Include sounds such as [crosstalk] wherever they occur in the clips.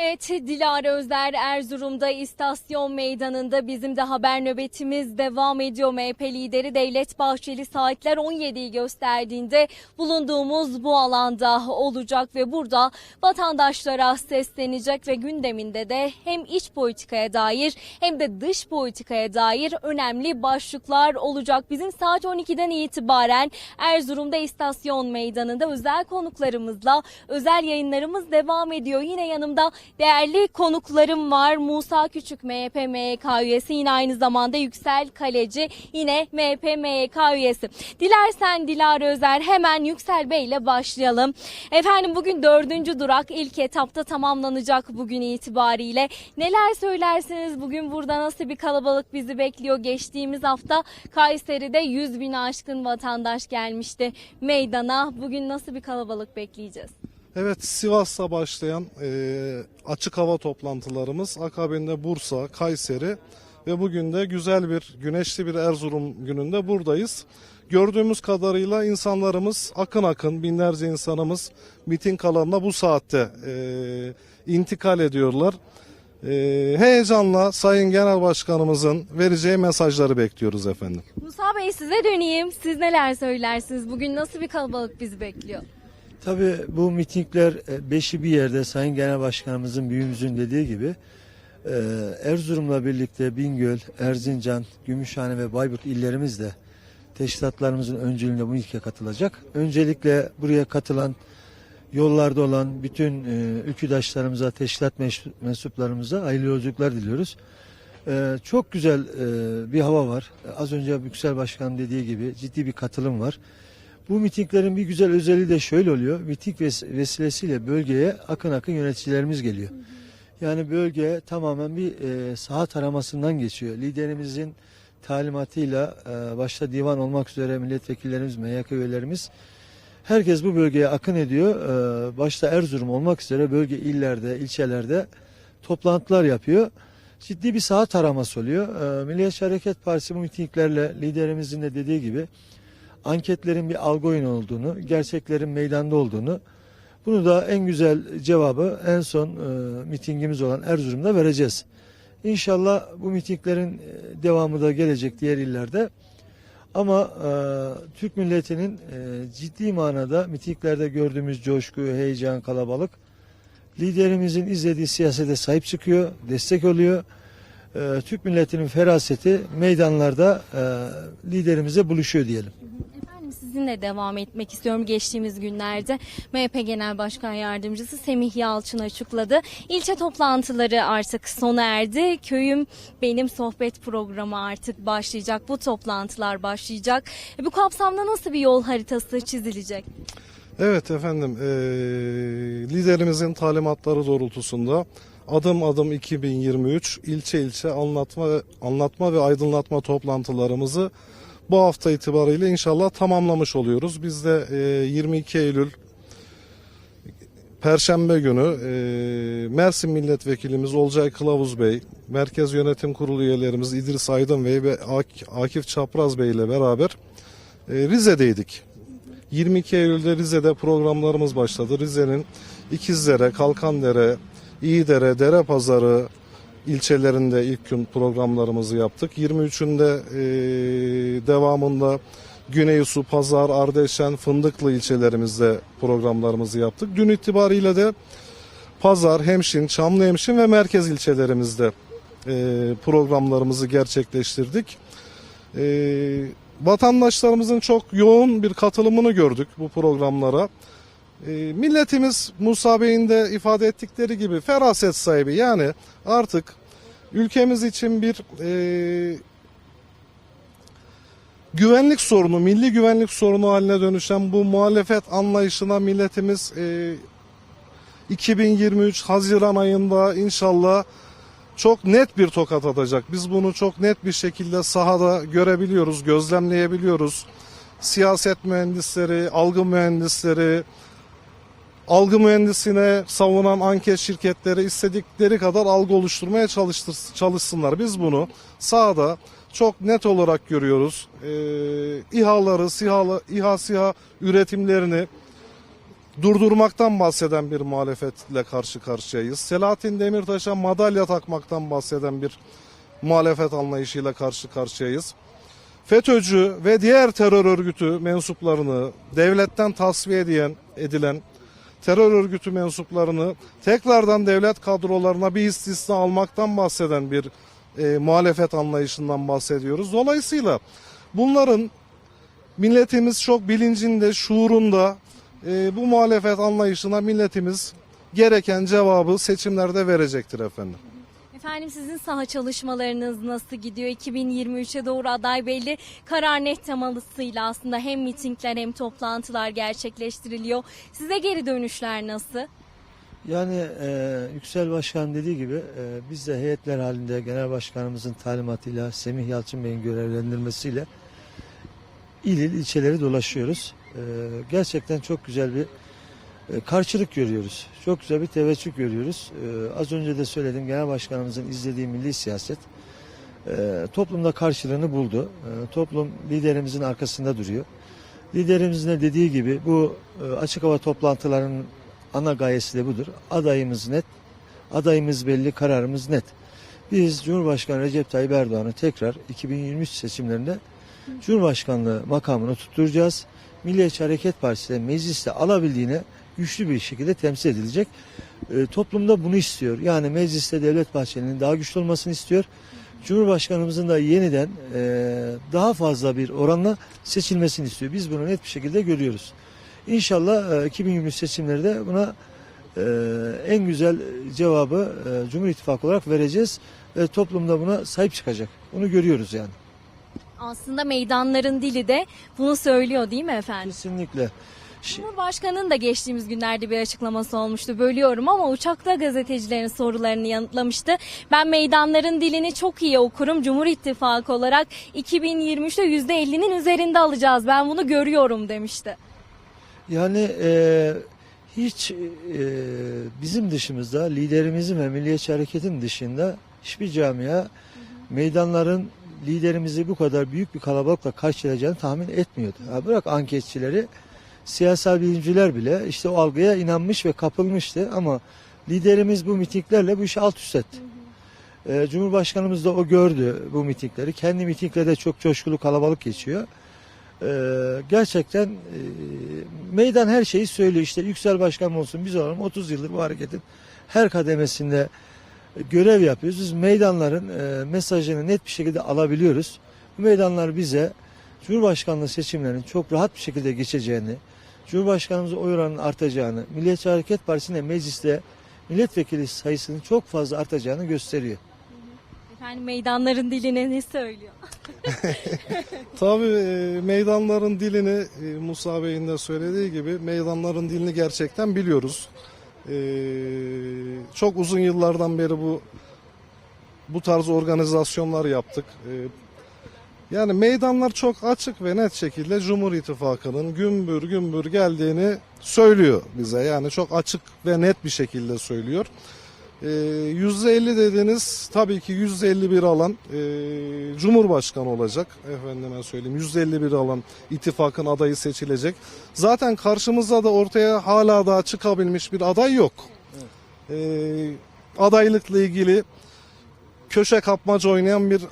Evet Dilara Özler Erzurum'da istasyon meydanında bizim de haber nöbetimiz devam ediyor. MHP lideri Devlet Bahçeli saatler 17'yi gösterdiğinde bulunduğumuz bu alanda olacak ve burada vatandaşlara seslenecek ve gündeminde de hem iç politikaya dair hem de dış politikaya dair önemli başlıklar olacak. Bizim saat 12'den itibaren Erzurum'da istasyon meydanında özel konuklarımızla özel yayınlarımız devam ediyor. Yine yanımda değerli konuklarım var. Musa Küçük MHP MYK üyesi yine aynı zamanda Yüksel Kaleci yine MHP MYK üyesi. Dilersen Dilara Özer hemen Yüksel Bey ile başlayalım. Efendim bugün dördüncü durak ilk etapta tamamlanacak bugün itibariyle. Neler söylersiniz bugün burada nasıl bir kalabalık bizi bekliyor? Geçtiğimiz hafta Kayseri'de 100 bin aşkın vatandaş gelmişti meydana. Bugün nasıl bir kalabalık bekleyeceğiz? Evet Sivas'ta başlayan e, açık hava toplantılarımız akabinde Bursa, Kayseri ve bugün de güzel bir güneşli bir Erzurum gününde buradayız. Gördüğümüz kadarıyla insanlarımız akın akın binlerce insanımız miting alanına bu saatte e, intikal ediyorlar. E, heyecanla Sayın Genel Başkanımızın vereceği mesajları bekliyoruz efendim. Musa Bey size döneyim. Siz neler söylersiniz? Bugün nasıl bir kalabalık bizi bekliyor? Tabii bu mitingler e, beşi bir yerde Sayın Genel Başkanımızın büyüğümüzün dediği gibi e, Erzurum'la birlikte Bingöl, Erzincan, Gümüşhane ve Bayburt illerimizde teşkilatlarımızın öncülüğünde bu ilke katılacak. Öncelikle buraya katılan yollarda olan bütün e, ülküdaşlarımıza, teşkilat mensuplarımıza hayırlı yolculuklar diliyoruz. E, çok güzel bir hava var. Az önce Yüksel Başkan dediği gibi ciddi bir katılım var. Bu mitinglerin bir güzel özelliği de şöyle oluyor. Miting ves- vesilesiyle bölgeye akın akın yöneticilerimiz geliyor. Yani bölge tamamen bir e, saha taramasından geçiyor. Liderimizin talimatıyla e, başta divan olmak üzere milletvekillerimiz, MYK üyelerimiz herkes bu bölgeye akın ediyor. E, başta Erzurum olmak üzere bölge illerde, ilçelerde toplantılar yapıyor. Ciddi bir saha taraması oluyor. E, Milliyetçi Hareket Partisi bu mitinglerle liderimizin de dediği gibi anketlerin bir algı oyunu olduğunu, gerçeklerin meydanda olduğunu, bunu da en güzel cevabı en son e, mitingimiz olan Erzurum'da vereceğiz. İnşallah bu mitinglerin e, devamı da gelecek diğer illerde. Ama e, Türk milletinin e, ciddi manada mitinglerde gördüğümüz coşku, heyecan, kalabalık liderimizin izlediği siyasete sahip çıkıyor, destek oluyor. E, Türk milletinin feraseti meydanlarda e, liderimize buluşuyor diyelim. Sizinle devam etmek istiyorum. Geçtiğimiz günlerde MHP Genel Başkan Yardımcısı Semih Yalçın açıkladı. İlçe toplantıları artık sona erdi. Köyüm benim sohbet programı artık başlayacak. Bu toplantılar başlayacak. E, Bu kapsamda nasıl bir yol haritası çizilecek? Evet efendim eee, liderimizin talimatları doğrultusunda adım adım 2023 ilçe ilçe anlatma anlatma ve aydınlatma toplantılarımızı bu hafta itibariyle inşallah tamamlamış oluyoruz. Biz de eee, 22 Eylül Perşembe günü eee, Mersin Milletvekilimiz Olcay Kılavuz Bey, Merkez Yönetim Kurulu üyelerimiz İdris Aydın Bey ve Ak- Akif Çapraz Bey ile beraber eee, Rize'deydik. 22 Eylül'de Rize'de programlarımız başladı. Rize'nin İkizdere, Kalkandere, İyidere, Derepazarı ilçelerinde ilk gün programlarımızı yaptık. 23'ünde e, devamında Güneysu, Pazar, Ardeşen, Fındıklı ilçelerimizde programlarımızı yaptık. Dün itibariyle de Pazar, Hemşin, Çamlıhemşin ve merkez ilçelerimizde e, programlarımızı gerçekleştirdik. E, vatandaşlarımızın çok yoğun bir katılımını gördük bu programlara. E, milletimiz Musa Bey'in de ifade ettikleri gibi feraset sahibi yani artık ülkemiz için bir e, güvenlik sorunu, milli güvenlik sorunu haline dönüşen bu muhalefet anlayışına milletimiz e, 2023 Haziran ayında inşallah çok net bir tokat atacak. Biz bunu çok net bir şekilde sahada görebiliyoruz, gözlemleyebiliyoruz. Siyaset mühendisleri, algı mühendisleri, algı mühendisine savunan anket şirketleri istedikleri kadar algı oluşturmaya çalıştır, çalışsınlar. Biz bunu sahada çok net olarak görüyoruz. Ee, İHA'ları, SİHA'lı, İHA, SİHA üretimlerini durdurmaktan bahseden bir muhalefetle karşı karşıyayız. Selahattin Demirtaş'a madalya takmaktan bahseden bir muhalefet anlayışıyla karşı karşıyayız. FETÖ'cü ve diğer terör örgütü mensuplarını devletten tasfiye edilen, edilen terör örgütü mensuplarını tekrardan devlet kadrolarına bir istisna almaktan bahseden bir e, muhalefet anlayışından bahsediyoruz. Dolayısıyla bunların milletimiz çok bilincinde, şuurunda e, bu muhalefet anlayışına milletimiz gereken cevabı seçimlerde verecektir efendim. Efendim sizin saha çalışmalarınız nasıl gidiyor? 2023'e doğru aday belli. Karar net temalısıyla aslında hem mitingler hem toplantılar gerçekleştiriliyor. Size geri dönüşler nasıl? Yani e, Yüksel Başkan dediği gibi e, biz de heyetler halinde Genel Başkanımızın talimatıyla Semih Yalçın Bey'in görevlendirmesiyle il il ilçeleri dolaşıyoruz. E, gerçekten çok güzel bir karşılık görüyoruz. Çok güzel bir teveccüh görüyoruz. E, az önce de söyledim Genel Başkanımızın izlediği milli siyaset e, toplumda karşılığını buldu. E, toplum liderimizin arkasında duruyor. Liderimizin de dediği gibi bu e, açık hava toplantılarının ana gayesi de budur. Adayımız net, adayımız belli, kararımız net. Biz Cumhurbaşkanı Recep Tayyip Erdoğan'ı tekrar 2023 seçimlerinde Cumhurbaşkanlığı makamını tutturacağız. Milliyetçi Hareket Partisi de mecliste alabildiğine güçlü bir şekilde temsil edilecek. E, toplumda bunu istiyor. Yani mecliste Devlet Bahçeli'nin daha güçlü olmasını istiyor. Cumhurbaşkanımızın da yeniden e, daha fazla bir oranla seçilmesini istiyor. Biz bunu net bir şekilde görüyoruz. İnşallah e, 2023 seçimleri de buna e, en güzel cevabı e, Cumhur İttifakı olarak vereceğiz. Ve toplumda buna sahip çıkacak. Bunu görüyoruz yani. Aslında meydanların dili de bunu söylüyor değil mi efendim? Kesinlikle. Cumhurbaşkanı'nın da geçtiğimiz günlerde bir açıklaması olmuştu. Bölüyorum ama uçakta gazetecilerin sorularını yanıtlamıştı. Ben meydanların dilini çok iyi okurum. Cumhur İttifakı olarak 2023'te %50'nin üzerinde alacağız. Ben bunu görüyorum demişti. Yani e, hiç e, bizim dışımızda liderimizin ve Milliyetçi Hareket'in dışında hiçbir camia meydanların liderimizi bu kadar büyük bir kalabalıkla karşılayacağını tahmin etmiyordu. Bırak anketçileri siyasal bilimciler bile işte o algıya inanmış ve kapılmıştı ama liderimiz bu mitinglerle bu işi alt üst etti. E, Cumhurbaşkanımız da o gördü bu mitingleri. Kendi mitinglerde çok coşkulu kalabalık geçiyor. Ee, gerçekten e, meydan her şeyi söylüyor. İşte Yüksel Başkan olsun biz olalım 30 yıldır bu hareketin her kademesinde görev yapıyoruz. Biz meydanların e, mesajını net bir şekilde alabiliyoruz. Bu meydanlar bize Cumhurbaşkanlığı seçimlerinin çok rahat bir şekilde geçeceğini, Cumhurbaşkanımızın oy oranının artacağını, Milliyetçi Hareket Partisi'nin mecliste milletvekili sayısının çok fazla artacağını gösteriyor. Efendim meydanların diline ne söylüyor? [laughs] Tabii e, meydanların dilini e, Musa Bey'in de söylediği gibi meydanların dilini gerçekten biliyoruz. E, çok uzun yıllardan beri bu bu tarz organizasyonlar yaptık. E, yani meydanlar çok açık ve net şekilde Cumhur İttifakı'nın gümbür gümbür geldiğini söylüyor bize. Yani çok açık ve net bir şekilde söylüyor. Ee, %50 dediğiniz tabii ki %51 alan e, Cumhurbaşkanı olacak. Efendime söyleyeyim %51 alan ittifakın adayı seçilecek. Zaten karşımızda da ortaya hala daha çıkabilmiş bir aday yok. Ee, adaylıkla ilgili köşe kapmaca oynayan bir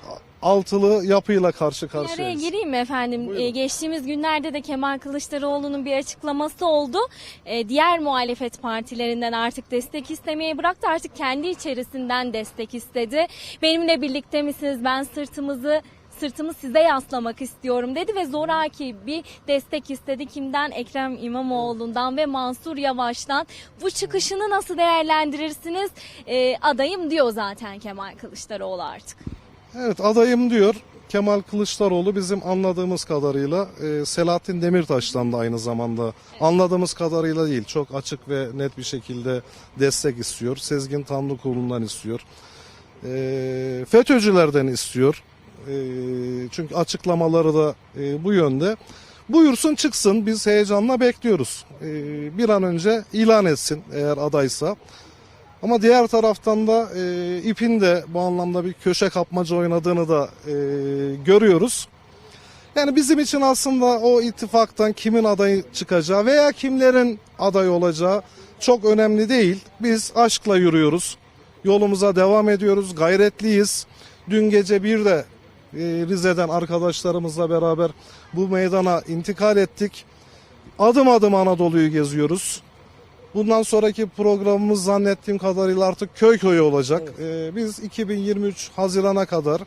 altılı yapıyla karşı Bir araya karşıyayız. gireyim mi efendim? Buyurun. Ee, geçtiğimiz günlerde de Kemal Kılıçdaroğlu'nun bir açıklaması oldu. Ee, diğer muhalefet partilerinden artık destek istemeye bıraktı. Artık kendi içerisinden destek istedi. Benimle birlikte misiniz? Ben sırtımızı sırtımı size yaslamak istiyorum dedi ve zoraki bir destek istedi. Kimden? Ekrem İmamoğlu'ndan ve Mansur Yavaş'tan. Bu çıkışını nasıl değerlendirirsiniz? Ee, adayım diyor zaten Kemal Kılıçdaroğlu artık. Evet adayım diyor. Kemal Kılıçdaroğlu bizim anladığımız kadarıyla e, Selahattin Demirtaş'tan da aynı zamanda anladığımız kadarıyla değil çok açık ve net bir şekilde destek istiyor. Sezgin Tanrıkulu'ndan istiyor. E, FETÖ'cülerden istiyor. E, çünkü açıklamaları da e, bu yönde. Buyursun çıksın biz heyecanla bekliyoruz. E, bir an önce ilan etsin eğer adaysa. Ama diğer taraftan da e, ipin de bu anlamda bir köşe kapmaca oynadığını da e, görüyoruz. Yani bizim için aslında o ittifaktan kimin adayı çıkacağı veya kimlerin aday olacağı çok önemli değil. Biz aşkla yürüyoruz. Yolumuza devam ediyoruz. Gayretliyiz. Dün gece bir de e, Rize'den arkadaşlarımızla beraber bu meydana intikal ettik. Adım adım Anadolu'yu geziyoruz. Bundan sonraki programımız zannettiğim kadarıyla artık köy köy olacak. E, biz 2023 Haziran'a kadar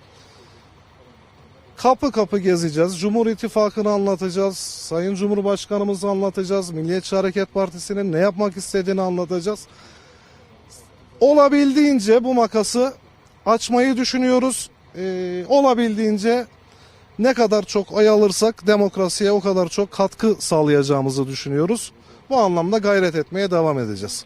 kapı kapı gezeceğiz. Cumhur İttifakı'nı anlatacağız. Sayın Cumhurbaşkanımızı anlatacağız. Milliyetçi Hareket Partisi'nin ne yapmak istediğini anlatacağız. Olabildiğince bu makası açmayı düşünüyoruz. Ee, olabildiğince ne kadar çok oy alırsak demokrasiye o kadar çok katkı sağlayacağımızı düşünüyoruz. Bu anlamda gayret etmeye devam edeceğiz.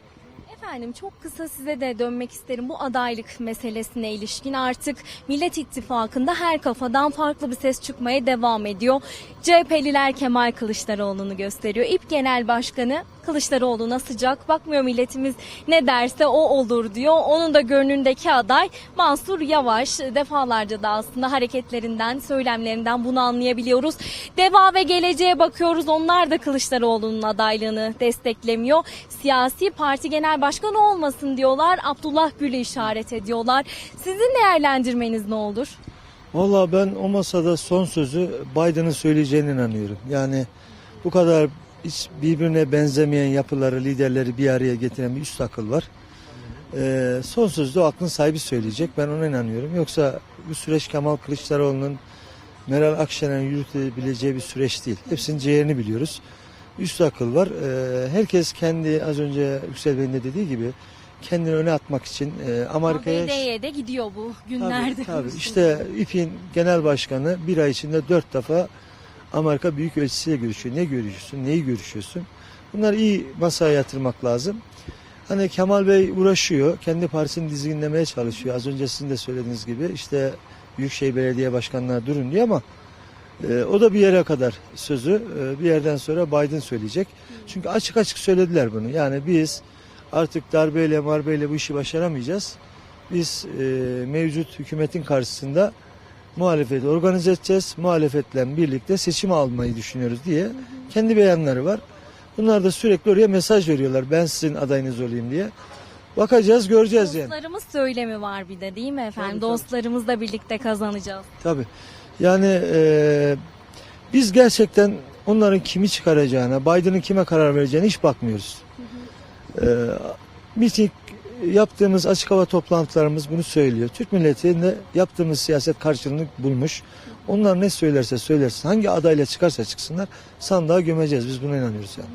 Efendim çok kısa size de dönmek isterim. Bu adaylık meselesine ilişkin artık Millet İttifakı'nda her kafadan farklı bir ses çıkmaya devam ediyor. CHP'liler Kemal Kılıçdaroğlu'nu gösteriyor. İP Genel Başkanı Kılıçdaroğlu'na sıcak bakmıyor milletimiz ne derse o olur diyor. Onun da gönlündeki aday Mansur Yavaş. Defalarca da aslında hareketlerinden, söylemlerinden bunu anlayabiliyoruz. Deva ve geleceğe bakıyoruz. Onlar da Kılıçdaroğlu'nun adaylığını desteklemiyor. Siyasi parti genel başkanı olmasın diyorlar. Abdullah Gül'ü işaret ediyorlar. Sizin değerlendirmeniz ne olur? Valla ben o masada son sözü Biden'ın söyleyeceğine inanıyorum. Yani bu kadar hiç birbirine benzemeyen yapıları, liderleri bir araya getiren bir üst akıl var. Ee, son sözde o aklın sahibi söyleyecek. Ben ona inanıyorum. Yoksa bu süreç Kemal Kılıçdaroğlu'nun Meral Akşener'in yürütebileceği bir süreç değil. Hepsinin ciğerini biliyoruz. Üst akıl var. Ee, herkes kendi az önce Yüksel Bey'in de dediği gibi kendini öne atmak için e, Amerika'ya... ABD'ye de gidiyor bu günlerde. Tabii, tabii. İşte İP'in genel başkanı bir ay içinde dört defa Amerika Büyükelçisiyle görüşüyor. Ne görüşüyorsun, neyi görüşüyorsun? Bunları iyi masaya yatırmak lazım. Hani Kemal Bey uğraşıyor, kendi partisini dizginlemeye çalışıyor. Az önce sizin de söylediğiniz gibi işte Büyükşehir Belediye Başkanlığı durun diyor ama e, o da bir yere kadar sözü e, bir yerden sonra Biden söyleyecek. Çünkü açık açık söylediler bunu. Yani biz artık darbeyle marbeyle bu işi başaramayacağız biz e, mevcut hükümetin karşısında muhalefeti organize edeceğiz. Muhalefetle birlikte seçim almayı düşünüyoruz diye kendi beyanları var. Bunlar da sürekli oraya mesaj veriyorlar. Ben sizin adayınız olayım diye. Bakacağız, göreceğiz yani. Dostlarımız söylemi var bir de değil mi efendim? Tabii, tabii. Dostlarımızla birlikte kazanacağız. Tabii. Yani e, biz gerçekten onların kimi çıkaracağına, Biden'ın kime karar vereceğine hiç bakmıyoruz. E, miting yaptığımız açık hava toplantılarımız bunu söylüyor. Türk milletinde yaptığımız siyaset karşılığını bulmuş. Onlar ne söylerse söylersin, hangi adayla çıkarsa çıksınlar sandığa gömeceğiz. Biz buna inanıyoruz yani.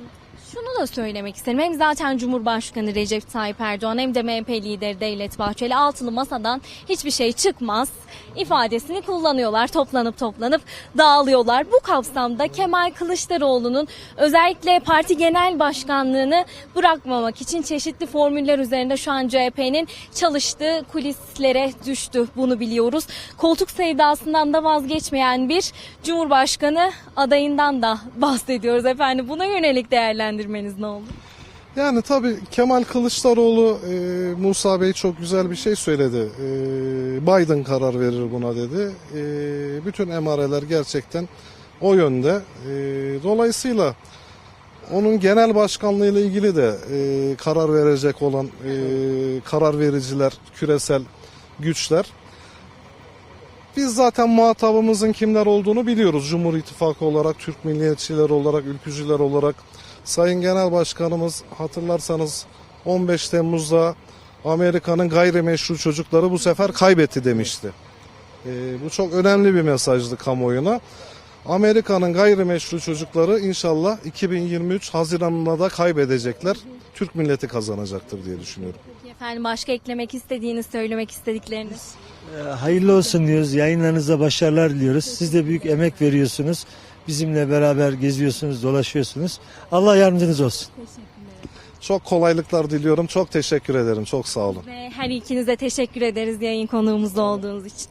Şunu da söylemek isterim. Hem zaten Cumhurbaşkanı Recep Tayyip Erdoğan hem de MHP lideri Devlet Bahçeli altılı masadan hiçbir şey çıkmaz ifadesini kullanıyorlar. Toplanıp toplanıp dağılıyorlar. Bu kapsamda Kemal Kılıçdaroğlu'nun özellikle parti genel başkanlığını bırakmamak için çeşitli formüller üzerinde şu an CHP'nin çalıştığı kulislere düştü. Bunu biliyoruz. Koltuk sevdasından da vazgeçmeyen bir Cumhurbaşkanı adayından da bahsediyoruz efendim. Buna yönelik değerlendirmeniz ne olur? Yani tabii Kemal Kılıçdaroğlu e, Musa Bey çok güzel bir şey söyledi. E, Biden karar verir buna dedi. E, bütün emareler gerçekten o yönde. E, dolayısıyla onun genel başkanlığıyla ilgili de e, karar verecek olan e, karar vericiler, küresel güçler. Biz zaten muhatabımızın kimler olduğunu biliyoruz. Cumhur İttifakı olarak, Türk milliyetçiler olarak, ülkücüler olarak. Sayın Genel Başkanımız hatırlarsanız 15 Temmuz'da Amerika'nın gayrimeşru çocukları bu sefer kaybetti demişti. Ee, bu çok önemli bir mesajdı kamuoyuna. Amerika'nın gayrimeşru çocukları inşallah 2023 Haziran'ında da kaybedecekler. Türk milleti kazanacaktır diye düşünüyorum. Peki Efendim başka eklemek istediğiniz, söylemek istedikleriniz. E, hayırlı olsun diyoruz. Yayınlarınızda başarılar diliyoruz. Siz de büyük emek veriyorsunuz. Bizimle beraber geziyorsunuz, dolaşıyorsunuz. Allah yardımcınız olsun. Çok kolaylıklar diliyorum. Çok teşekkür ederim. Çok sağ olun. Ve her ikinize teşekkür ederiz yayın konuğumuz olduğunuz için.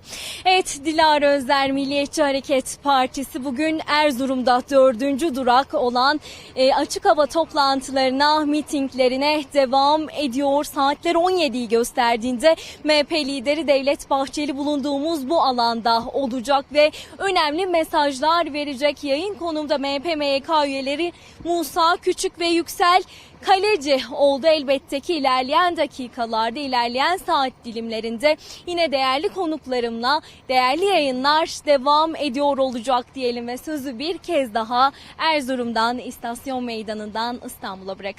Evet Dilara Özler Milliyetçi Hareket Partisi bugün Erzurum'da dördüncü durak olan e, açık hava toplantılarına, mitinglerine devam ediyor. Saatler 17'yi gösterdiğinde MHP lideri Devlet Bahçeli bulunduğumuz bu alanda olacak ve önemli mesajlar verecek. Yayın konumda MHP MYK üyeleri Musa Küçük ve Yüksel kaleci oldu elbette ki ilerleyen dakikalarda, ilerleyen saat dilimlerinde yine değerli konuklarımla değerli yayınlar devam ediyor olacak diyelim ve sözü bir kez daha Erzurum'dan, istasyon meydanından İstanbul'a bırakalım.